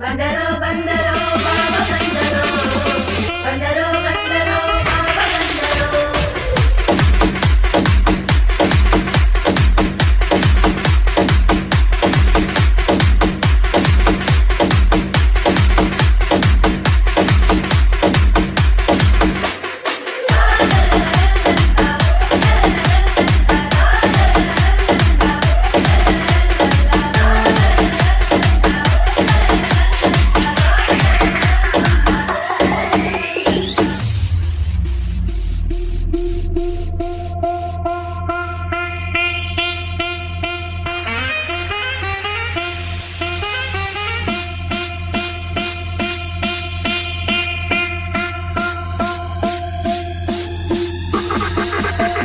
బందరో బందరో